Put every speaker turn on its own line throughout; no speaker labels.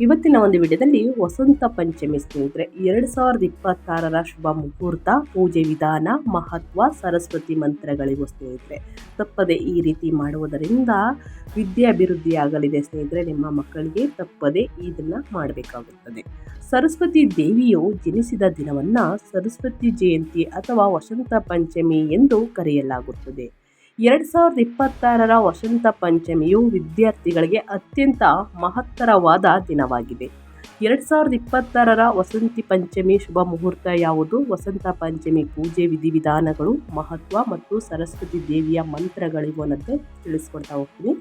ಇವತ್ತಿನ ಒಂದು ವಿಡಿಯೋದಲ್ಲಿ ವಸಂತ ಪಂಚಮಿ ಸ್ನೇಹಿತರೆ, ಎರಡು ಸಾವಿರದ ಇಪ್ಪತ್ತಾರರ ಶುಭ ಮುಹೂರ್ತ, ಪೂಜೆ ವಿಧಾನ, ಮಹತ್ವ, ಸರಸ್ವತಿ ಮಂತ್ರಗಳಿಗೂ ಸ್ನೇಹಿತರೆ. ತಪ್ಪದೆ ಈ ರೀತಿ ಮಾಡುವುದರಿಂದ ವಿದ್ಯೆ ಆಗಲಿದೆ ಸ್ನೇಹಿತರೆ, ನಿಮ್ಮ ಮಕ್ಕಳಿಗೆ ತಪ್ಪದೆ ಇದನ್ನು ಮಾಡಬೇಕಾಗುತ್ತದೆ. ಸರಸ್ವತಿ ದೇವಿಯು ಜನಿಸಿದ ದಿನವನ್ನು ಸರಸ್ವತಿ ಜಯಂತಿ ಅಥವಾ ವಸಂತ ಪಂಚಮಿ ಎಂದು ಕರೆಯಲಾಗುತ್ತದೆ. ಎರಡು ಸಾವಿರದ ಇಪ್ಪತ್ತಾರರ ವಸಂತ ಪಂಚಮಿಯು ವಿದ್ಯಾರ್ಥಿಗಳಿಗೆ ಅತ್ಯಂತ ಮಹತ್ತರವಾದ ದಿನವಾಗಿದೆ. ಎರಡು ಸಾವಿರದ ಇಪ್ಪತ್ತಾರರ ವಸಂತಿ ಪಂಚಮಿ ಶುಭ ಮುಹೂರ್ತ ಯಾವುದು? ವಸಂತ ಪಂಚಮಿ ಪೂಜೆ ವಿಧಿವಿಧಾನಗಳು, ಮಹತ್ವ ಮತ್ತು ಸರಸ್ವತಿ ದೇವಿಯ ಮಂತ್ರಗಳಿವು ಅನ್ನೋದು ತಿಳಿಸ್ಕೊಳ್ತಾ ಹೋಗ್ತೀನಿ.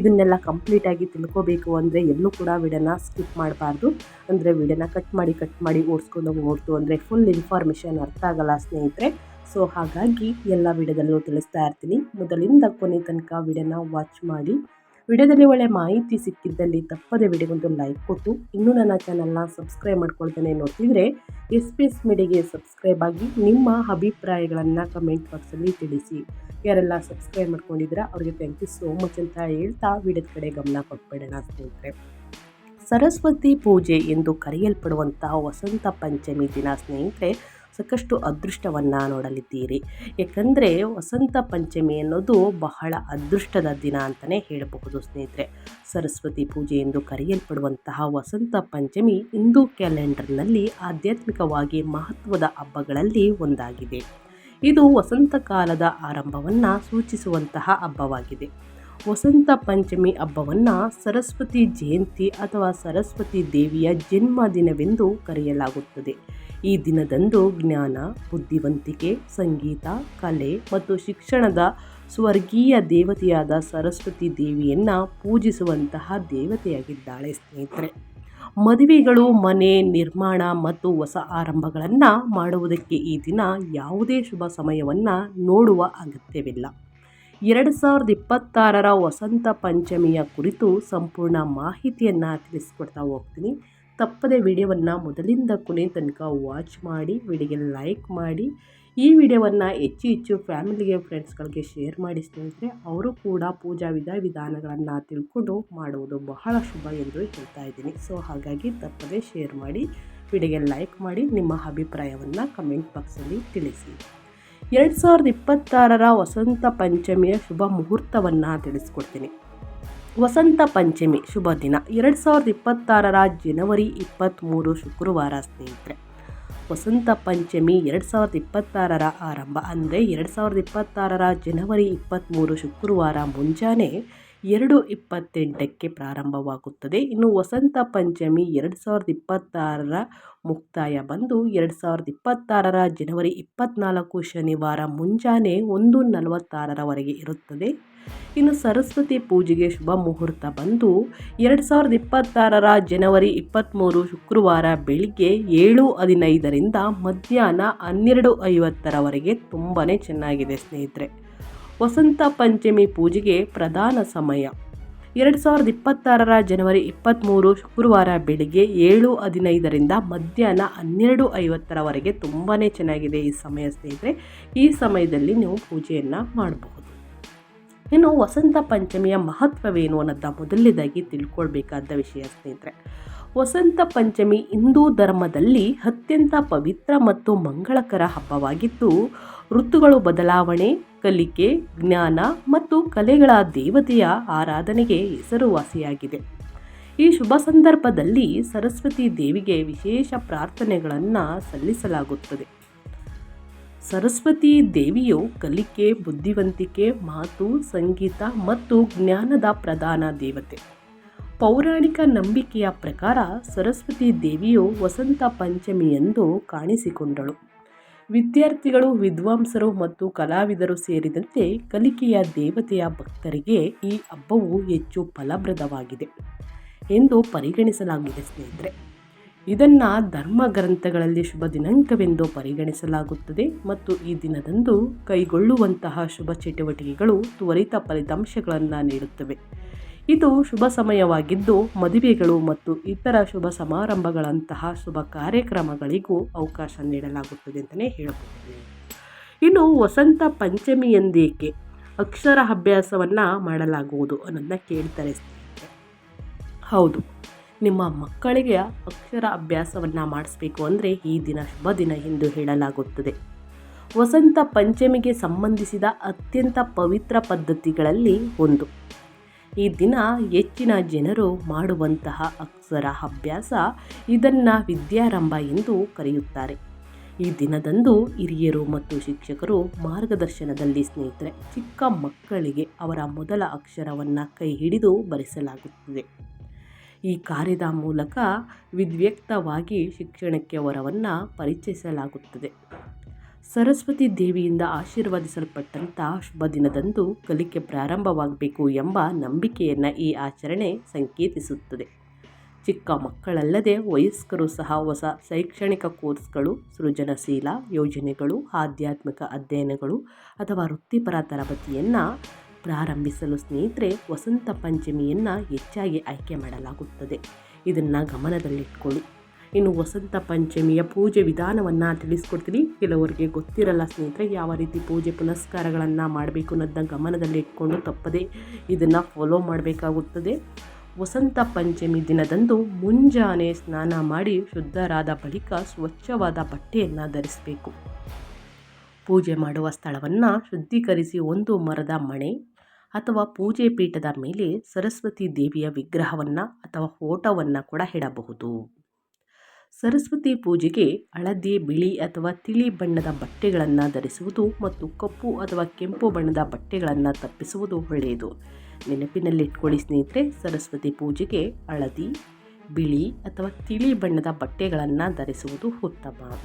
ಇದನ್ನೆಲ್ಲ ಕಂಪ್ಲೀಟಾಗಿ ತಿಳ್ಕೋಬೇಕು ಅಂದರೆ ಎಲ್ಲೂ ಕೂಡ ವಿಡಿಯೋನ ಸ್ಕಿಪ್ ಮಾಡಬಾರ್ದು. ಅಂದರೆ ವಿಡಿಯೋನ ಕಟ್ ಮಾಡಿ ಕಟ್ ಮಾಡಿ ಓಡಿಸ್ಕೊಂಡು ಹೋಗ್ತು ಅಂದರೆ ಫುಲ್ ಇನ್ಫಾರ್ಮೇಷನ್ ಅರ್ಥ ಆಗಲ್ಲ ಸ್ನೇಹಿತರೆ. ಸೊ ಹಾಗಾಗಿ ಎಲ್ಲ ವಿಡಿಯೋದಲ್ಲೂ ತಿಳಿಸ್ತಾ ಇರ್ತೀನಿ. ಮೊದಲಿಂದ ಕೊನೆ ತನಕ ವಿಡಿಯೋನ ವಾಚ್ ಮಾಡಿ. ವಿಡಿಯೋದಲ್ಲಿ ಒಳ್ಳೆ ಮಾಹಿತಿ ಸಿಕ್ಕಿದ್ದಲ್ಲಿ ತಪ್ಪದೆ ವಿಡಿಯೋಗೊಂದು ಲೈಕ್ ಕೊಟ್ಟು, ಇನ್ನೂ ನನ್ನ ಚಾನಲ್ನ ಸಬ್ಸ್ಕ್ರೈಬ್ ಮಾಡ್ಕೊಳ್ತೇನೆ ನೋಡ್ತಿದ್ರೆ ಎಸ್ ಪಿ ಎಸ್ ಮೀಡಿಯಾಗೆ ಸಬ್ಸ್ಕ್ರೈಬ್ ಆಗಿ ನಿಮ್ಮ ಅಭಿಪ್ರಾಯಗಳನ್ನು ಕಮೆಂಟ್ ಬಾಕ್ಸಲ್ಲಿ ತಿಳಿಸಿ. ಯಾರೆಲ್ಲ ಸಬ್ಸ್ಕ್ರೈಬ್ ಮಾಡ್ಕೊಂಡಿದ್ರೆ ಅವ್ರಿಗೆ ಥ್ಯಾಂಕ್ ಯು ಸೋ ಮಚ್ ಅಂತ ಹೇಳ್ತಾ ವಿಡಿಯೋದ ಕಡೆ ಗಮನ ಕೊಟ್ಬಿಡೋಣ ಸ್ನೇಹಿತರೆ. ಸರಸ್ವತಿ ಪೂಜೆ ಎಂದು ಕರೆಯಲ್ಪಡುವಂತಹ ವಸಂತ ಪಂಚಮಿ ದಿನ ಸ್ನೇಹಿತರೆ ಸಾಕಷ್ಟು ಅದೃಷ್ಟವನ್ನು ನೋಡಲಿದ್ದೀರಿ. ಏಕೆಂದರೆ ವಸಂತ ಪಂಚಮಿ ಅನ್ನೋದು ಬಹಳ ಅದೃಷ್ಟದ ದಿನ ಅಂತಲೇ ಹೇಳಬಹುದು ಸ್ನೇಹಿತರೆ. ಸರಸ್ವತಿ ಪೂಜೆ ಎಂದು ಕರೆಯಲ್ಪಡುವಂತಹ ವಸಂತ ಪಂಚಮಿ ಹಿಂದೂ ಕ್ಯಾಲೆಂಡರ್ನಲ್ಲಿ ಆಧ್ಯಾತ್ಮಿಕವಾಗಿ ಮಹತ್ವದ ಹಬ್ಬಗಳಲ್ಲಿ ಒಂದಾಗಿದೆ. ಇದು ವಸಂತ ಕಾಲದ ಆರಂಭವನ್ನು ಸೂಚಿಸುವಂತಹ ಹಬ್ಬವಾಗಿದೆ. ವಸಂತ ಪಂಚಮಿ ಹಬ್ಬವನ್ನು ಸರಸ್ವತಿ ಜಯಂತಿ ಅಥವಾ ಸರಸ್ವತಿ ದೇವಿಯ ಜನ್ಮದಿನವೆಂದು ಕರೆಯಲಾಗುತ್ತದೆ. ಈ ದಿನದಂದು ಜ್ಞಾನ, ಬುದ್ಧಿವಂತಿಕೆ, ಸಂಗೀತ, ಕಲೆ ಮತ್ತು ಶಿಕ್ಷಣದ ಸ್ವರ್ಗೀಯ ದೇವತೆಯಾದ ಸರಸ್ವತಿ ದೇವಿಯನ್ನು ಪೂಜಿಸುವಂತಹ ದೇವತೆಯಾಗಿದ್ದಾಳೆ ಸ್ನೇಹಿತರೆ. ಮದುವೆಗಳು, ಮನೆ ನಿರ್ಮಾಣ ಮತ್ತು ಹೊಸ ಆರಂಭಗಳನ್ನು ಮಾಡುವುದಕ್ಕೆ ಈ ದಿನ ಯಾವುದೇ ಶುಭ ಸಮಯವನ್ನು ನೋಡುವ ಅಗತ್ಯವಿಲ್ಲ. ಎರಡು ಸಾವಿರದ ಇಪ್ಪತ್ತಾರರ ವಸಂತ ಪಂಚಮಿಯ ಕುರಿತು ಸಂಪೂರ್ಣ ಮಾಹಿತಿಯನ್ನು ತಿಳಿಸ್ಕೊಡ್ತಾ ಹೋಗ್ತೀನಿ. ತಪ್ಪದೆ ವಿಡಿಯೋವನ್ನು ಮೊದಲಿಂದ ಕೊನೆ ತನಕ ವಾಚ್ ಮಾಡಿ, ವಿಡಿಯೋಗೆ ಲೈಕ್ ಮಾಡಿ, ಈ ವಿಡಿಯೋವನ್ನು ಹೆಚ್ಚು ಹೆಚ್ಚು ಫ್ಯಾಮಿಲಿಗೆ ಫ್ರೆಂಡ್ಸ್ಗಳಿಗೆ ಶೇರ್ ಮಾಡಿ ಸ್ನೇಹಿತರೆ, ಅವರು ಕೂಡ ಪೂಜಾ ವಿಧ ವಿಧಾನಗಳನ್ನು ತಿಳ್ಕೊಂಡು ಮಾಡುವುದು ಬಹಳ ಶುಭ ಎಂದು ಹೇಳ್ತಾ ಇದ್ದೀನಿ. ಸೊ ಹಾಗಾಗಿ ತಪ್ಪದೆ ಶೇರ್ ಮಾಡಿ, ವಿಡಿಯೋಗೆ ಲೈಕ್ ಮಾಡಿ, ನಿಮ್ಮ ಅಭಿಪ್ರಾಯವನ್ನು ಕಮೆಂಟ್ ಬಾಕ್ಸಲ್ಲಿ ತಿಳಿಸಿ. ಎರಡು ಸಾವಿರದ ಇಪ್ಪತ್ತಾರರ ವಸಂತ ಪಂಚಮಿಯ ಶುಭ ಮುಹೂರ್ತವನ್ನು ತಿಳಿಸ್ಕೊಡ್ತೀನಿ. ವಸಂತ ಪಂಚಮಿ ಶುಭ ದಿನ. ಎರಡು ಸಾವಿರದ ಇಪ್ಪತ್ತಾರರ ಜನವರಿ ಇಪ್ಪತ್ತ್ಮೂರು ಶುಕ್ರವಾರ ಸ್ನೇಹಿತರೆ. ವಸಂತ ಪಂಚಮಿ ಎರಡು ಸಾವಿರದ ಇಪ್ಪತ್ತಾರರ ಆರಂಭ. ಅಂದರೆ ಎರಡು ಸಾವಿರದ ಇಪ್ಪತ್ತಾರರ ಜನವರಿ ಇಪ್ಪತ್ತ್ಮೂರು ಶುಕ್ರವಾರ ಮುಂಜಾನೆ ಎರಡು ಇಪ್ಪತ್ತೆಂಟಕ್ಕೆ ಪ್ರಾರಂಭವಾಗುತ್ತದೆ. ಇನ್ನು ವಸಂತ ಪಂಚಮಿ ಎರಡು ಸಾವಿರದ ಇಪ್ಪತ್ತಾರರ ಮುಕ್ತಾಯ ಬಂದು ಎರಡು ಸಾವಿರದ ಇಪ್ಪತ್ತಾರರ ಜನವರಿ ಇಪ್ಪತ್ತ್ನಾಲ್ಕು ಶನಿವಾರ ಮುಂಜಾನೆ ಒಂದು ನಲವತ್ತಾರರವರೆಗೆ ಇರುತ್ತದೆ. ಇನ್ನು ಸರಸ್ವತಿ ಪೂಜೆಗೆ ಶುಭ ಮುಹೂರ್ತ ಬಂದು ಎರಡು ಸಾವಿರದ ಇಪ್ಪತ್ತಾರರ ಜನವರಿ ಇಪ್ಪತ್ತ್ಮೂರು ಶುಕ್ರವಾರ ಬೆಳಿಗ್ಗೆ ಏಳು ಹದಿನೈದರಿಂದ ಮಧ್ಯಾಹ್ನ ಹನ್ನೆರಡು ಐವತ್ತರವರೆಗೆ ತುಂಬಾ ಚೆನ್ನಾಗಿದೆ ಸ್ನೇಹಿತರೆ. ವಸಂತ ಪಂಚಮಿ ಪೂಜೆಗೆ ಪ್ರಧಾನ ಸಮಯ. ಎರಡು ಸಾವಿರದ ಇಪ್ಪತ್ತಾರರ ಜನವರಿ ಇಪ್ಪತ್ತ್ಮೂರು ಶುಕ್ರವಾರ ಬೆಳಿಗ್ಗೆ ಏಳು ಹದಿನೈದರಿಂದ ಮಧ್ಯಾಹ್ನ ಹನ್ನೆರಡು ಐವತ್ತರವರೆಗೆ ತುಂಬಾ ಚೆನ್ನಾಗಿದೆ ಈ ಸಮಯ ಸ್ನೇಹಿತರೆ. ಈ ಸಮಯದಲ್ಲಿ ನೀವು ಪೂಜೆಯನ್ನು ಮಾಡಬಹುದು. ಇನ್ನು ವಸಂತ ಪಂಚಮಿಯ ಮಹತ್ವವೇನು ಅನ್ನೋದ ಮೊದಲನೇದಾಗಿ ತಿಳ್ಕೊಳ್ಬೇಕಾದ ವಿಷಯ ಸ್ನೇಹಿತರೆ. ವಸಂತ ಪಂಚಮಿ ಹಿಂದೂ ಧರ್ಮದಲ್ಲಿ ಅತ್ಯಂತ ಪವಿತ್ರ ಮತ್ತು ಮಂಗಳಕರ ಹಬ್ಬವಾಗಿದ್ದು, ಋತುಗಳು ಬದಲಾವಣೆ, ಕಲಿಕೆ, ಜ್ಞಾನ ಮತ್ತು ಕಲೆಗಳ ದೇವತೆಯ ಆರಾಧನೆಗೆ ಹೆಸರುವಾಸಿಯಾಗಿದೆ. ಈ ಶುಭ ಸಂದರ್ಭದಲ್ಲಿ ಸರಸ್ವತಿ ದೇವಿಗೆ ವಿಶೇಷ ಪ್ರಾರ್ಥನೆಗಳನ್ನು ಸಲ್ಲಿಸಲಾಗುತ್ತದೆ. ಸರಸ್ವತಿ ದೇವಿಯು ಕಲಿಕೆ, ಬುದ್ಧಿವಂತಿಕೆ, ಮಾತು, ಸಂಗೀತ ಮತ್ತು ಜ್ಞಾನದ ಪ್ರಧಾನ ದೇವತೆ. ಪೌರಾಣಿಕ ನಂಬಿಕೆಯ ಪ್ರಕಾರ ಸರಸ್ವತಿ ದೇವಿಯು ವಸಂತ ಪಂಚಮಿಯಂದು ಕಾಣಿಸಿಕೊಂಡಳು. ವಿದ್ಯಾರ್ಥಿಗಳು, ವಿದ್ವಾಂಸರು ಮತ್ತು ಕಲಾವಿದರು ಸೇರಿದಂತೆ ಕಲಿಕೆಯ ದೇವತೆಯ ಭಕ್ತರಿಗೆ ಈ ಹಬ್ಬವು ಹೆಚ್ಚು ಫಲಪ್ರದವಾಗಿದೆ ಎಂದು ಪರಿಗಣಿಸಲಾಗಿದೆ ಸ್ನೇಹಿತರೆ. ಇದನ್ನು ಧರ್ಮ ಗ್ರಂಥಗಳಲ್ಲಿ ಶುಭ ದಿನಾಂಕವೆಂದು ಪರಿಗಣಿಸಲಾಗುತ್ತದೆ ಮತ್ತು ಈ ದಿನದಂದು ಕೈಗೊಳ್ಳುವಂತಹ ಶುಭ ಚಟುವಟಿಕೆಗಳು ತ್ವರಿತ ಫಲಿತಾಂಶಗಳನ್ನು ನೀಡುತ್ತವೆ. ಇದು ಶುಭ ಸಮಯವಾಗಿದ್ದು ಮದುವೆಗಳು ಮತ್ತು ಇತರ ಶುಭ ಸಮಾರಂಭಗಳಂತಹ ಶುಭ ಕಾರ್ಯಕ್ರಮಗಳಿಗೂ ಅವಕಾಶ ನೀಡಲಾಗುತ್ತದೆ ಅಂತಲೇ ಹೇಳಬಹುದು. ಇನ್ನು ವಸಂತ ಪಂಚಮಿ ಎಂದೇಕೆ ಅಕ್ಷರ ಅಭ್ಯಾಸವನ್ನು ಮಾಡಲಾಗುವುದು ಅನ್ನೋದನ್ನ ಕೇಳ್ತಾರೆ ಹೌದು. ನಿಮ್ಮ ಮಕ್ಕಳಿಗೆ ಅಕ್ಷರ ಅಭ್ಯಾಸವನ್ನು ಮಾಡಿಸ್ಬೇಕು ಅಂದರೆ ಈ ದಿನ ಶುಭ ದಿನ ಎಂದು ಹೇಳಲಾಗುತ್ತದೆ. ವಸಂತ ಪಂಚಮಿಗೆ ಸಂಬಂಧಿಸಿದ ಅತ್ಯಂತ ಪವಿತ್ರ ಪದ್ಧತಿಗಳಲ್ಲಿ ಒಂದು. ಈ ದಿನ ಹೆಚ್ಚಿನ ಜನರು ಮಾಡುವಂತಹ ಅಕ್ಷರ ಅಭ್ಯಾಸ ಇದನ್ನು ವಿದ್ಯಾರಂಭ ಎಂದು ಕರೆಯುತ್ತಾರೆ. ಈ ದಿನದಂದು ಹಿರಿಯರು ಮತ್ತು ಶಿಕ್ಷಕರು ಮಾರ್ಗದರ್ಶನದಲ್ಲಿ ಸ್ನೇಹಿತರೆ ಚಿಕ್ಕ ಮಕ್ಕಳಿಗೆ ಅವರ ಮೊದಲ ಅಕ್ಷರವನ್ನು ಕೈ ಹಿಡಿದು ಬರೆಸಲಾಗುತ್ತದೆ. ಈ ಕಾರ್ಯದ ಮೂಲಕ ವಿದ್ವ್ಯಕ್ತವಾಗಿ ಶಿಕ್ಷಣಕ್ಕೆ ವರವನ್ನು ಪರಿಚಯಿಸಲಾಗುತ್ತದೆ. ಸರಸ್ವತಿ ದೇವಿಯಿಂದ ಆಶೀರ್ವದಿಸಲ್ಪಟ್ಟಂಥ ಶುಭ ದಿನದಂದು ಕಲಿಕೆ ಪ್ರಾರಂಭವಾಗಬೇಕು ಎಂಬ ನಂಬಿಕೆಯನ್ನು ಈ ಆಚರಣೆ ಸಂಕೇತಿಸುತ್ತದೆ. ಚಿಕ್ಕ ಮಕ್ಕಳಲ್ಲದೆ ವಯಸ್ಕರು ಸಹ ಹೊಸ ಶೈಕ್ಷಣಿಕ ಕೋರ್ಸ್ಗಳು, ಸೃಜನಶೀಲ ಯೋಜನೆಗಳು, ಆಧ್ಯಾತ್ಮಿಕ ಅಧ್ಯಯನಗಳು ಅಥವಾ ವೃತ್ತಿಪರ ತರಬೇತಿಯನ್ನು ಪ್ರಾರಂಭಿಸಲು ಸ್ನೇಹಿತರೆ ವಸಂತ ಪಂಚಮಿಯನ್ನು ಹೆಚ್ಚಾಗಿ ಆಯ್ಕೆ ಮಾಡಲಾಗುತ್ತದೆ. ಇದನ್ನು ಗಮನದಲ್ಲಿಟ್ಕೊಳ್ಳಿ. ಇನ್ನು ವಸಂತ ಪಂಚಮಿಯ ಪೂಜೆ ವಿಧಾನವನ್ನು ತಿಳಿಸ್ಕೊಡ್ತೀನಿ. ಕೆಲವರಿಗೆ ಗೊತ್ತಿರಲ್ಲ ಸ್ನೇಹಿತರೆ ಯಾವ ರೀತಿ ಪೂಜೆ ಪುನಸ್ಕಾರಗಳನ್ನು ಮಾಡಬೇಕು ಅನ್ನೋದನ್ನ ಗಮನದಲ್ಲಿಟ್ಕೊಂಡು ತಪ್ಪದೆ ಇದನ್ನು ಫಾಲೋ ಮಾಡಬೇಕಾಗುತ್ತದೆ. ವಸಂತ ಪಂಚಮಿ ದಿನದಂದು ಮುಂಜಾನೆ ಸ್ನಾನ ಮಾಡಿ ಶುದ್ಧರಾದ ಬಳಿಕ ಸ್ವಚ್ಛವಾದ ಬಟ್ಟೆಯನ್ನು ಧರಿಸಬೇಕು. ಪೂಜೆ ಮಾಡುವ ಸ್ಥಳವನ್ನು ಶುದ್ಧೀಕರಿಸಿ ಒಂದು ಮರದ ಮಣೆ ಅಥವಾ ಪೂಜೆ ಪೀಠದ ಮೇಲೆ ಸರಸ್ವತಿ ದೇವಿಯ ವಿಗ್ರಹವನ್ನು ಅಥವಾ ಫೋಟೋವನ್ನು ಕೂಡ ಇಡಬಹುದು. ಸರಸ್ವತಿ ಪೂಜೆಗೆ ಹಳದಿ, ಬಿಳಿ ಅಥವಾ ತಿಳಿ ಬಣ್ಣದ ಬಟ್ಟೆಗಳನ್ನು ಧರಿಸುವುದು ಮತ್ತು ಕಪ್ಪು ಅಥವಾ ಕೆಂಪು ಬಣ್ಣದ ಬಟ್ಟೆಗಳನ್ನು ತಪ್ಪಿಸುವುದು ಒಳ್ಳೆಯದು. ನೆನಪಿನಲ್ಲಿಟ್ಕೊಳ್ಳಿ ಸ್ನೇಹಿತರೆ, ಸರಸ್ವತಿ ಪೂಜೆಗೆ ಹಳದಿ, ಬಿಳಿ ಅಥವಾ ತಿಳಿ ಬಣ್ಣದ ಬಟ್ಟೆಗಳನ್ನು ಧರಿಸುವುದು ಉತ್ತಮ.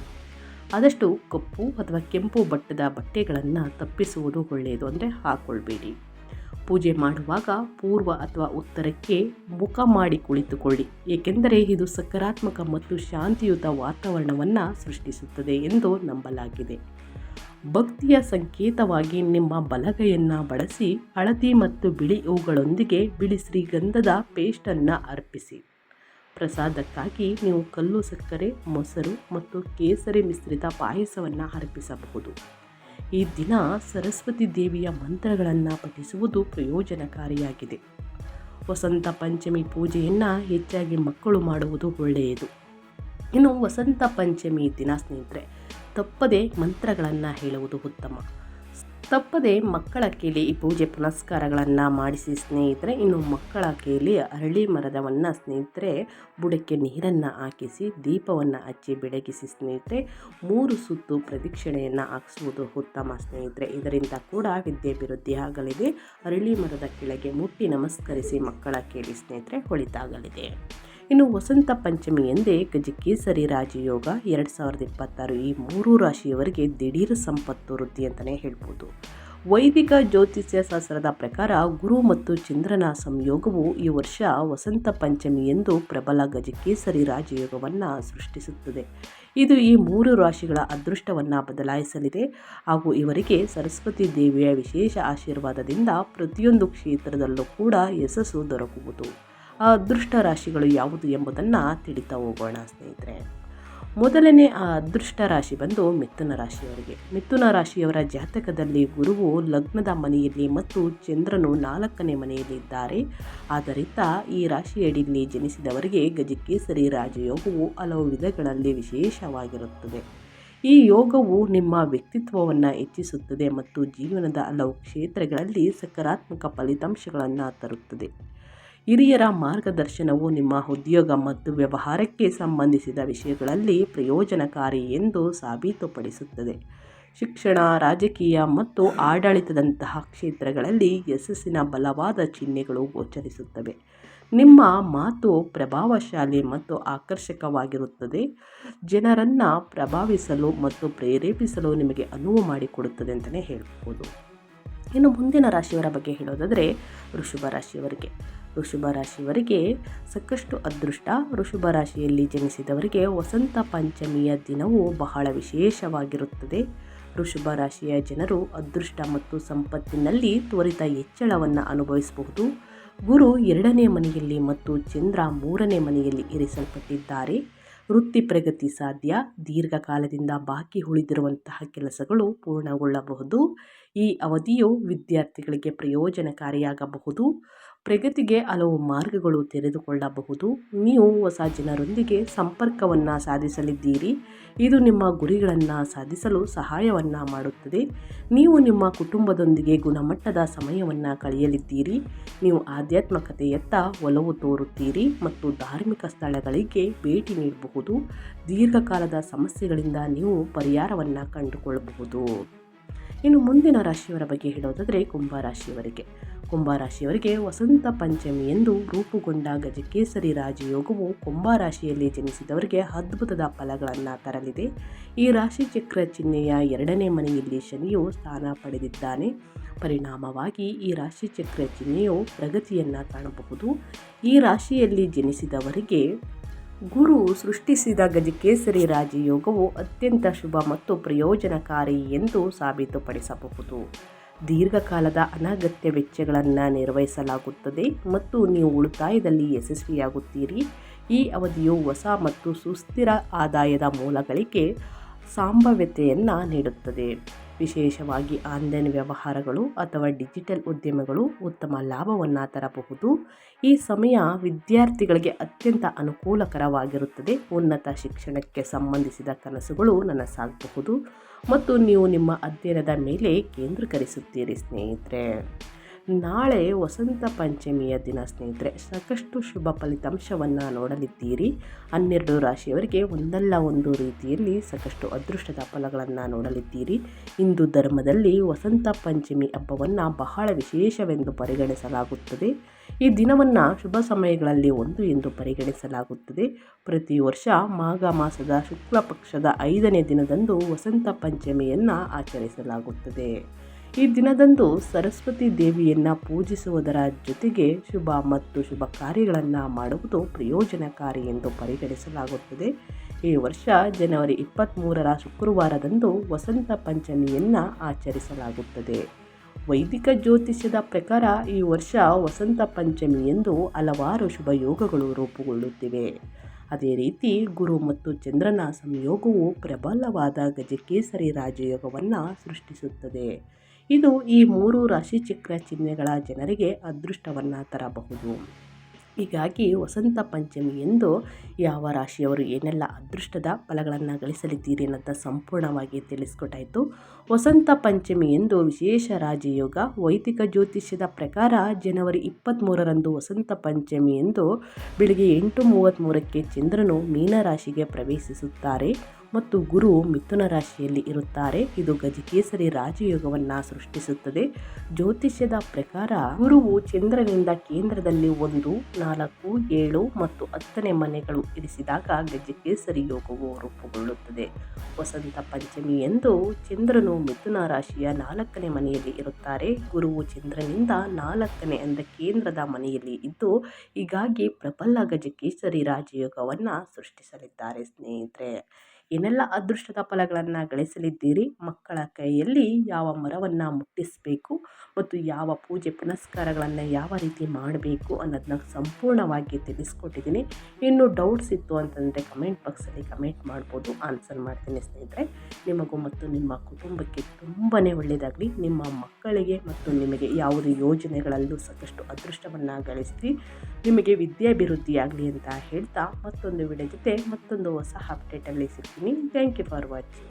ಆದಷ್ಟು ಕಪ್ಪು ಅಥವಾ ಕೆಂಪು ಬಟ್ಟದ ಬಟ್ಟೆಗಳನ್ನು ತಪ್ಪಿಸುವುದು ಒಳ್ಳೆಯದು ಅಂದರೆ ಹಾಕ್ಕೊಳ್ಬೇಡಿ ಪೂಜೆ ಮಾಡುವಾಗ ಪೂರ್ವ ಅಥವಾ ಉತ್ತರಕ್ಕೆ ಮುಖ ಮಾಡಿ ಕುಳಿತುಕೊಳ್ಳಿ, ಏಕೆಂದರೆ ಇದು ಸಕಾರಾತ್ಮಕ ಮತ್ತು ಶಾಂತಿಯುತ ವಾತಾವರಣವನ್ನು ಸೃಷ್ಟಿಸುತ್ತದೆ ಎಂದು ನಂಬಲಾಗಿದೆ. ಭಕ್ತಿಯ ಸಂಕೇತವಾಗಿ ನಿಮ್ಮ ಬಲಗೈಯನ್ನು ಬಳಸಿ ಹಳದಿ ಮತ್ತು ಬಿಳಿ ಹೂಗಳೊಂದಿಗೆ ಬಿಳಿ ಶ್ರೀಗಂಧದ ಪೇಸ್ಟನ್ನು ಅರ್ಪಿಸಿ. ಪ್ರಸಾದಕ್ಕಾಗಿ ನೀವು ಕಲ್ಲು ಸಕ್ಕರೆ, ಮೊಸರು ಮತ್ತು ಕೇಸರಿ ಮಿಶ್ರಿತ ಪಾಯಸವನ್ನು ಅರ್ಪಿಸಬಹುದು. ಈ ದಿನ ಸರಸ್ವತಿ ದೇವಿಯ ಮಂತ್ರಗಳನ್ನು ಪಠಿಸುವುದು ಪ್ರಯೋಜನಕಾರಿಯಾಗಿದೆ. ವಸಂತ ಪಂಚಮಿ ಪೂಜೆಯನ್ನು ಹೆಚ್ಚಾಗಿ ಮಕ್ಕಳು ಮಾಡುವುದು ಒಳ್ಳೆಯದು. ಇನ್ನು ವಸಂತ ಪಂಚಮಿ ದಿನ ಸ್ನೇಹಿತರೆ, ತಪ್ಪದೆ ಮಂತ್ರಗಳನ್ನು ಹೇಳುವುದು ಉತ್ತಮ. ತಪ್ಪದೆ ಮಕ್ಕಳ ಕೇಳಿ ಈ ಪೂಜೆ ಪುನಸ್ಕಾರಗಳನ್ನು ಮಾಡಿಸಿ ಸ್ನೇಹಿತರೆ, ಇನ್ನು ಮಕ್ಕಳ ಕೇಳಿ ಅರಳಿ ಮರದವನ್ನು ಸ್ನೇಹಿತರೆ, ಬುಡಕ್ಕೆ ನೀರನ್ನು ಹಾಕಿಸಿ, ದೀಪವನ್ನು ಹಚ್ಚಿ ಬೆಳಗಿಸಿ ಸ್ನೇಹಿತರೆ, ಮೂರು ಸುತ್ತು ಪ್ರದಕ್ಷಿಣೆಯನ್ನು ಹಾಕಿಸುವುದು ಉತ್ತಮ ಸ್ನೇಹಿತರೆ. ಇದರಿಂದ ಕೂಡ ವಿದ್ಯಾಭಿವೃದ್ಧಿ ಆಗಲಿದೆ. ಅರಳಿ ಮರದ ಕೆಳಗೆ ಮುಟ್ಟಿ ನಮಸ್ಕರಿಸಿ ಮಕ್ಕಳ ಕೇಳಿ ಸ್ನೇಹಿತರೆ ಒಳಿತಾಗಲಿದೆ ಇನ್ನು ವಸಂತ ಪಂಚಮಿ ಎಂದೇ ಗಜಕೇಸರಿ ರಾಜಯೋಗ ಎರಡು ಸಾವಿರದ ಇಪ್ಪತ್ತಾರು ಈ ಮೂರು ರಾಶಿಯವರಿಗೆ ದಿಢೀರ್ ಸಂಪತ್ತು ವೃದ್ಧಿ ಅಂತಲೇ ಹೇಳ್ಬೋದು. ವೈದಿಕ ಜ್ಯೋತಿಷ್ಯ ಶಾಸ್ತ್ರದ ಪ್ರಕಾರ ಗುರು ಮತ್ತು ಚಂದ್ರನ ಸಂಯೋಗವು ಈ ವರ್ಷ ವಸಂತ ಪಂಚಮಿ ಎಂದು ಪ್ರಬಲ ಗಜಕೇಸರಿ ರಾಜಯೋಗವನ್ನು ಸೃಷ್ಟಿಸುತ್ತದೆ. ಇದು ಈ ಮೂರು ರಾಶಿಗಳ ಅದೃಷ್ಟವನ್ನು ಬದಲಾಯಿಸಲಿದೆ. ಹಾಗೂ ಇವರಿಗೆ ಸರಸ್ವತಿ ದೇವಿಯ ವಿಶೇಷ ಆಶೀರ್ವಾದದಿಂದ ಪ್ರತಿಯೊಂದು ಕ್ಷೇತ್ರದಲ್ಲೂ ಕೂಡ ಯಶಸ್ಸು ದೊರಕುವುದು. ಅದೃಷ್ಟ ರಾಶಿಗಳು ಯಾವುದು ಎಂಬುದನ್ನು ತಿಳಿತಾ ಹೋಗೋಣ ಸ್ನೇಹಿತರೆ. ಮೊದಲನೇ ಆ ಅದೃಷ್ಟ ರಾಶಿ ಬಂದು ಮಿಥುನ ರಾಶಿಯವರಿಗೆ. ಮಿಥುನ ರಾಶಿಯವರ ಜಾತಕದಲ್ಲಿ ಗುರುವು ಲಗ್ನದ ಮನೆಯಲ್ಲಿ ಮತ್ತು ಚಂದ್ರನು ನಾಲ್ಕನೇ ಮನೆಯಲ್ಲಿ ಇದ್ದಾರೆ. ಆದ್ದರಿಂದ ಈ ರಾಶಿಯಡಿಯಲ್ಲಿ ಜನಿಸಿದವರಿಗೆ ಗಜಕೇಸರಿ ರಾಜಯೋಗವು ಹಲವು ವಿಧಗಳಲ್ಲಿ ವಿಶೇಷವಾಗಿರುತ್ತದೆ. ಈ ಯೋಗವು ನಿಮ್ಮ ವ್ಯಕ್ತಿತ್ವವನ್ನು ಹೆಚ್ಚಿಸುತ್ತದೆ ಮತ್ತು ಜೀವನದ ಹಲವು ಕ್ಷೇತ್ರಗಳಲ್ಲಿ ಸಕಾರಾತ್ಮಕ ಫಲಿತಾಂಶಗಳನ್ನು ತರುತ್ತದೆ. ಹಿರಿಯರ ಮಾರ್ಗದರ್ಶನವು ನಿಮ್ಮ ಉದ್ಯೋಗ ಮತ್ತು ವ್ಯವಹಾರಕ್ಕೆ ಸಂಬಂಧಿಸಿದ ವಿಷಯಗಳಲ್ಲಿ ಪ್ರಯೋಜನಕಾರಿ ಎಂದು ಸಾಬೀತುಪಡಿಸುತ್ತದೆ. ಶಿಕ್ಷಣ, ರಾಜಕೀಯ ಮತ್ತು ಆಡಳಿತದಂತಹ ಕ್ಷೇತ್ರಗಳಲ್ಲಿ ಯಶಸ್ಸಿನ ಬಲವಾದ ಚಿಹ್ನೆಗಳು ಗೋಚರಿಸುತ್ತವೆ. ನಿಮ್ಮ ಮಾತು ಪ್ರಭಾವಶಾಲಿ ಮತ್ತು ಆಕರ್ಷಕವಾಗಿರುತ್ತದೆ. ಜನರನ್ನು ಪ್ರಭಾವಿಸಲು ಮತ್ತು ಪ್ರೇರೇಪಿಸಲು ನಿಮಗೆ ಅನುವು ಮಾಡಿಕೊಡುತ್ತದೆ ಅಂತಲೇ ಹೇಳ್ಬೋದು. ಇನ್ನು ಮುಂದಿನ ರಾಶಿಯವರ ಬಗ್ಗೆ ಹೇಳೋದಾದರೆ ವೃಷಭ ರಾಶಿಯವರಿಗೆ. ವೃಷಭ ರಾಶಿಯವರಿಗೆ ಸಾಕಷ್ಟು ಅದೃಷ್ಟ. ವೃಷಭ ರಾಶಿಯಲ್ಲಿ ಜನಿಸಿದವರಿಗೆ ವಸಂತ ಪಂಚಮಿಯ ದಿನವು ಬಹಳ ವಿಶೇಷವಾಗಿರುತ್ತದೆ. ವೃಷಭ ರಾಶಿಯ ಜನರು ಅದೃಷ್ಟ ಮತ್ತು ಸಂಪತ್ತಿನಲ್ಲಿ ತ್ವರಿತ ಹೆಚ್ಚಳವನ್ನು ಅನುಭವಿಸಬಹುದು. ಗುರು ಎರಡನೇ ಮನೆಯಲ್ಲಿ ಮತ್ತು ಚಂದ್ರ ಮೂರನೇ ಮನೆಯಲ್ಲಿ ಇರಿಸಲ್ಪಟ್ಟಿದ್ದಾರೆ. ವೃತ್ತಿ ಪ್ರಗತಿ ಸಾಧ್ಯ. ದೀರ್ಘಕಾಲದಿಂದ ಬಾಕಿ ಉಳಿದಿರುವಂತಹ ಕೆಲಸಗಳು ಪೂರ್ಣಗೊಳ್ಳಬಹುದು. ಈ ಅವಧಿಯು ವಿದ್ಯಾರ್ಥಿಗಳಿಗೆ ಪ್ರಯೋಜನಕಾರಿಯಾಗಬಹುದು. ಪ್ರಗತಿಗೆ ಹಲವು ಮಾರ್ಗಗಳು ತೆರೆದುಕೊಳ್ಳಬಹುದು. ನೀವು ಹೊಸ ಜನರೊಂದಿಗೆ ಸಂಪರ್ಕವನ್ನು ಸಾಧಿಸಲಿದ್ದೀರಿ. ಇದು ನಿಮ್ಮ ಗುರಿಗಳನ್ನು ಸಾಧಿಸಲು ಸಹಾಯವನ್ನು ಮಾಡುತ್ತದೆ. ನೀವು ನಿಮ್ಮ ಕುಟುಂಬದೊಂದಿಗೆ ಗುಣಮಟ್ಟದ ಸಮಯವನ್ನು ಕಳೆಯಲಿದ್ದೀರಿ. ನೀವು ಆಧ್ಯಾತ್ಮಕತೆಯತ್ತ ಒಲವು ತೋರುತ್ತೀರಿ ಮತ್ತು ಧಾರ್ಮಿಕ ಸ್ಥಳಗಳಿಗೆ ಭೇಟಿ ನೀಡಬಹುದು. ದೀರ್ಘಕಾಲದ ಸಮಸ್ಯೆಗಳಿಂದ ನೀವು ಪರಿಹಾರವನ್ನು ಕಂಡುಕೊಳ್ಳಬಹುದು. ಇನ್ನು ಮುಂದಿನ ರಾಶಿಯವರ ಬಗ್ಗೆ ಹೇಳೋದಾದರೆ ಕುಂಭರಾಶಿಯವರಿಗೆ ಕುಂಭರಾಶಿಯವರಿಗೆ ವಸಂತ ಪಂಚಮಿ ಎಂದು ರೂಪುಗೊಂಡ ಗಜಕೇಸರಿ ರಾಜಯೋಗವು ಕುಂಭರಾಶಿಯಲ್ಲಿ ಜನಿಸಿದವರಿಗೆ ಅದ್ಭುತದ ಫಲಗಳನ್ನು ತರಲಿದೆ. ಈ ರಾಶಿ ಚಕ್ರ ಚಿಹ್ನೆಯ ಎರಡನೇ ಮನೆಯಲ್ಲಿ ಶನಿಯು ಸ್ಥಾನ ಪಡೆದಿದ್ದಾನೆ. ಪರಿಣಾಮವಾಗಿ ಈ ರಾಶಿ ಚಕ್ರ ಚಿಹ್ನೆಯು ಪ್ರಗತಿಯನ್ನು ಕಾಣಬಹುದು. ಈ ರಾಶಿಯಲ್ಲಿ ಜನಿಸಿದವರಿಗೆ ಗುರು ಸೃಷ್ಟಿಸಿದ ಗಜಕೇಸರಿ ರಾಜಯೋಗವು ಅತ್ಯಂತ ಶುಭ ಮತ್ತು ಪ್ರಯೋಜನಕಾರಿ ಎಂದು ಸಾಬೀತುಪಡಿಸಬಹುದು. ದೀರ್ಘಕಾಲದ ಅನಗತ್ಯ ವೆಚ್ಚಗಳನ್ನು ನಿರ್ವಹಿಸಲಾಗುತ್ತದೆ ಮತ್ತು ನೀವು ಉಳಿತಾಯದಲ್ಲಿ ಯಶಸ್ವಿಯಾಗುತ್ತೀರಿ. ಈ ಅವಧಿಯು ಹೊಸ ಮತ್ತು ಸುಸ್ಥಿರ ಆದಾಯದ ಮೂಲಗಳಿಗೆ ಸಂಭಾವ್ಯತೆಯನ್ನು ನೀಡುತ್ತದೆ. ವಿಶೇಷವಾಗಿ ಆನ್ಲೈನ್ ವ್ಯವಹಾರಗಳು ಅಥವಾ ಡಿಜಿಟಲ್ ಉದ್ಯಮಗಳು ಉತ್ತಮ ಲಾಭವನ್ನು ತರಬಹುದು. ಈ ಸಮಯ ವಿದ್ಯಾರ್ಥಿಗಳಿಗೆ ಅತ್ಯಂತ ಅನುಕೂಲಕರವಾಗಿರುತ್ತದೆ. ಉನ್ನತ ಶಿಕ್ಷಣಕ್ಕೆ ಸಂಬಂಧಿಸಿದ ಕನಸುಗಳು ನನಸಾಗಬಹುದು ಮತ್ತು ನೀವು ನಿಮ್ಮ ಅಧ್ಯಯನದ ಮೇಲೆ ಕೇಂದ್ರೀಕರಿಸುತ್ತೀರಿ ಸ್ನೇಹಿತರೆ. ನಾಳೆ ವಸಂತ ಪಂಚಮಿಯ ದಿನ ಸ್ನೇಹಿತರೆ, ಸಾಕಷ್ಟು ಶುಭ ಫಲಿತಾಂಶವನ್ನು ನೋಡಲಿದ್ದೀರಿ. ಹನ್ನೆರಡು ರಾಶಿಯವರಿಗೆ ಒಂದಲ್ಲ ಒಂದು ರೀತಿಯಲ್ಲಿ ಸಾಕಷ್ಟು ಅದೃಷ್ಟದ ಫಲಗಳನ್ನು ನೋಡಲಿದ್ದೀರಿ. ಹಿಂದೂ ಧರ್ಮದಲ್ಲಿ ವಸಂತ ಪಂಚಮಿ ಹಬ್ಬವನ್ನು ಬಹಳ ವಿಶೇಷವೆಂದು ಪರಿಗಣಿಸಲಾಗುತ್ತದೆ. ಈ ದಿನವನ್ನು ಶುಭ ಸಮಯಗಳಲ್ಲಿ ಒಂದು ಎಂದು ಪರಿಗಣಿಸಲಾಗುತ್ತದೆ. ಪ್ರತಿ ವರ್ಷ ಮಾಘ ಮಾಸದ ಶುಕ್ಲ ಪಕ್ಷದ ಐದನೇ ದಿನದಂದು ವಸಂತ ಪಂಚಮಿಯನ್ನು ಆಚರಿಸಲಾಗುತ್ತದೆ. ಈ ದಿನದಂದು ಸರಸ್ವತಿ ದೇವಿಯನ್ನು ಪೂಜಿಸುವುದರ ಜೊತೆಗೆ ಶುಭ ಮತ್ತು ಶುಭ ಕಾರ್ಯಗಳನ್ನು ಮಾಡುವುದು ಪ್ರಯೋಜನಕಾರಿ ಎಂದು ಪರಿಗಣಿಸಲಾಗುತ್ತದೆ. ಈ ವರ್ಷ ಜನವರಿ ಇಪ್ಪತ್ತ್ಮೂರರ ಶುಕ್ರವಾರದಂದು ವಸಂತ ಪಂಚಮಿಯನ್ನು ಆಚರಿಸಲಾಗುತ್ತದೆ. ವೈದಿಕ ಜ್ಯೋತಿಷ್ಯದ ಪ್ರಕಾರ ಈ ವರ್ಷ ವಸಂತ ಪಂಚಮಿ ಎಂದು ಹಲವಾರು ಶುಭ ಯೋಗಗಳು ರೂಪುಗೊಳ್ಳುತ್ತಿವೆ. ಅದೇ ರೀತಿ ಗುರು ಮತ್ತು ಚಂದ್ರನ ಸಂಯೋಗವು ಪ್ರಬಲವಾದ ಗಜಕೇಸರಿ ರಾಜಯೋಗವನ್ನು ಸೃಷ್ಟಿಸುತ್ತದೆ. ಇದು ಈ ಮೂರು ರಾಶಿಚಕ್ರ ಚಿಹ್ನೆಗಳ ಜನರಿಗೆ ಅದೃಷ್ಟವನ್ನು ತರಬಹುದು. ಹೀಗಾಗಿ ವಸಂತ ಪಂಚಮಿ ಎಂದು ಯಾವ ರಾಶಿಯವರು ಏನೆಲ್ಲ ಅದೃಷ್ಟದ ಫಲಗಳನ್ನು ಗಳಿಸಲಿದ್ದೀರಿ ಅನ್ನೋದ ಸಂಪೂರ್ಣವಾಗಿ ತಿಳಿಸ್ಕೊಟ್ಟಾಯಿತು. ವಸಂತ ಪಂಚಮಿ ಎಂದು ವಿಶೇಷ ರಾಜಯೋಗ, ವೈದಿಕ ಜ್ಯೋತಿಷ್ಯದ ಪ್ರಕಾರ ಜನವರಿ ಇಪ್ಪತ್ತ್ಮೂರರಂದು ವಸಂತ ಪಂಚಮಿ ಎಂದು ಬೆಳಿಗ್ಗೆ ಎಂಟು ಮೂವತ್ತ್ಮೂರಕ್ಕೆ ಚಂದ್ರನು ಮೀನರಾಶಿಗೆ ಪ್ರವೇಶಿಸುತ್ತಾರೆ. ಮತ್ತು ಗುರು ಮಿಥುನ ರಾಶಿಯಲ್ಲಿ ಇರುತ್ತಾರೆ. ಇದು ಗಜಕೇಸರಿ ರಾಜಯೋಗವನ್ನು ಸೃಷ್ಟಿಸುತ್ತದೆ. ಜ್ಯೋತಿಷ್ಯದ ಪ್ರಕಾರ ಗುರುವು ಚಂದ್ರನಿಂದ ಕೇಂದ್ರದಲ್ಲಿ ಒಂದು, ನಾಲ್ಕು, ಏಳು ಮತ್ತು ಹತ್ತನೇ ಮನೆಗಳು ಇರಿಸಿದಾಗ ಗಜಕೇಸರಿ ಯೋಗವು ರೂಪುಗೊಳ್ಳುತ್ತದೆ. ವಸಂತ ಪಂಚಮಿ ಎಂದು ಚಂದ್ರನು ಮಿಥುನ ರಾಶಿಯ ನಾಲ್ಕನೇ ಮನೆಯಲ್ಲಿ ಇರುತ್ತಾರೆ. ಗುರುವು ಚಂದ್ರನಿಂದ ನಾಲ್ಕನೇ ಅಂದ ಕೇಂದ್ರದ ಮನೆಯಲ್ಲಿ ಇದ್ದು, ಹೀಗಾಗಿ ಪ್ರಬಲ ಗಜಕೇಸರಿ ರಾಜಯೋಗವನ್ನು ಸೃಷ್ಟಿಸಲಿದ್ದಾರೆ ಸ್ನೇಹಿತರೆ. ಏನೆಲ್ಲ ಅದೃಷ್ಟದ ಫಲಗಳನ್ನು ಗಳಿಸಲಿದ್ದೀರಿ? ಮಕ್ಕಳ ಕೈಯಲ್ಲಿ ಯಾವ ಮರವನ್ನು ಮುಟ್ಟಿಸಬೇಕು ಮತ್ತು ಯಾವ ಪೂಜೆ ಪುನಸ್ಕಾರಗಳನ್ನು ಯಾವ ರೀತಿ ಮಾಡಬೇಕು ಅನ್ನೋದನ್ನ ಸಂಪೂರ್ಣವಾಗಿ ತಿಳಿಸ್ಕೊಟ್ಟಿದ್ದೀನಿ. ಇನ್ನು ಡೌಟ್ಸ್ ಇತ್ತು ಅಂತಂದರೆ ಕಮೆಂಟ್ ಬಾಕ್ಸಲ್ಲಿ ಕಮೆಂಟ್ ಮಾಡ್ಬೋದು ಆನ್ಸರ್ ಮಾಡ್ತೀನಿ ಸ್ನೇಹಿತರೆ. ನಿಮಗೂ ಮತ್ತು ನಿಮ್ಮ ಕುಟುಂಬಕ್ಕೆ ತುಂಬಾ ಒಳ್ಳೆಯದಾಗಲಿ ನಿಮ್ಮ ಮಕ್ಕಳಿಗೆ ಮತ್ತು ನಿಮಗೆ ಯಾವುದೇ ಯೋಜನೆಗಳಲ್ಲೂ ಸಾಕಷ್ಟು ಅದೃಷ್ಟವನ್ನು ಗಳಿಸಿ ನಿಮಗೆ ವಿದ್ಯಾಭಿವೃದ್ಧಿಯಾಗಲಿ ಅಂತ ಹೇಳ್ತಾ ಮತ್ತೊಂದು ವಿಡಿಯೋ ಜೊತೆ ಮತ್ತೊಂದು ಹೊಸ ಅಪ್ಡೇಟಲ್ಲಿ ಸಿಗ್ತೀನಿ. Thank you for watching